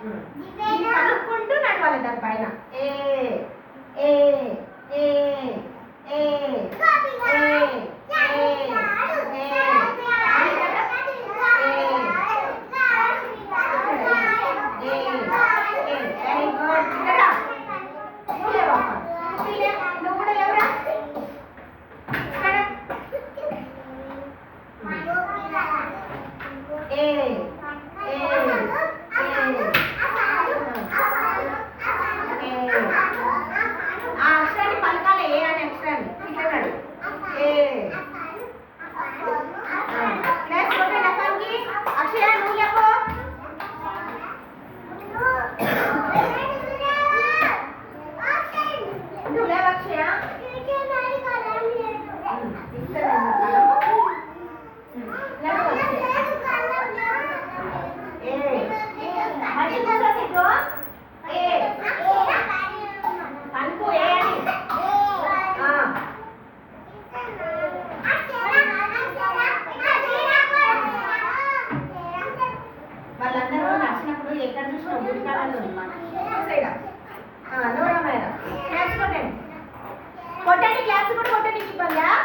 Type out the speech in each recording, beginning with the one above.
కలుపుకుంటూ నడవాలి దానిపైన. trabalhar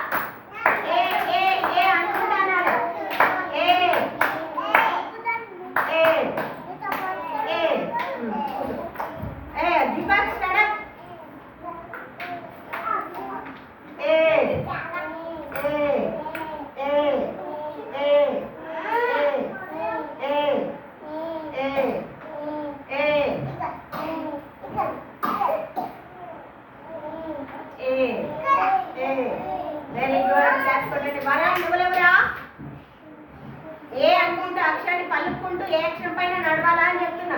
ముందు ఏ అక్షరం పైన నడవాలా అని చెప్తున్నా.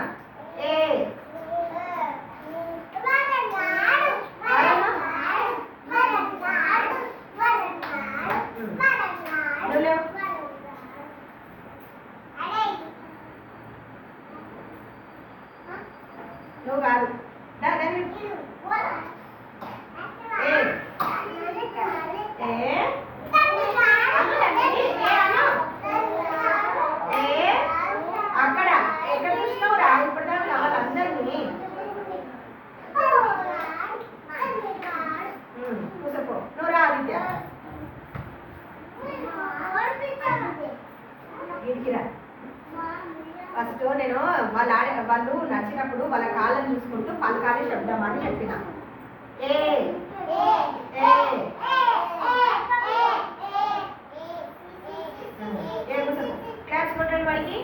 వీడికి ఫస్ట్ నేను వాళ్ళ వాళ్ళు నడిచినప్పుడు వాళ్ళ కాళ్ళని చూసుకుంటూ పలకాలి శబ్దం అని చెప్పిన ఏ ఏ ఏ క్లాస్ వాడికి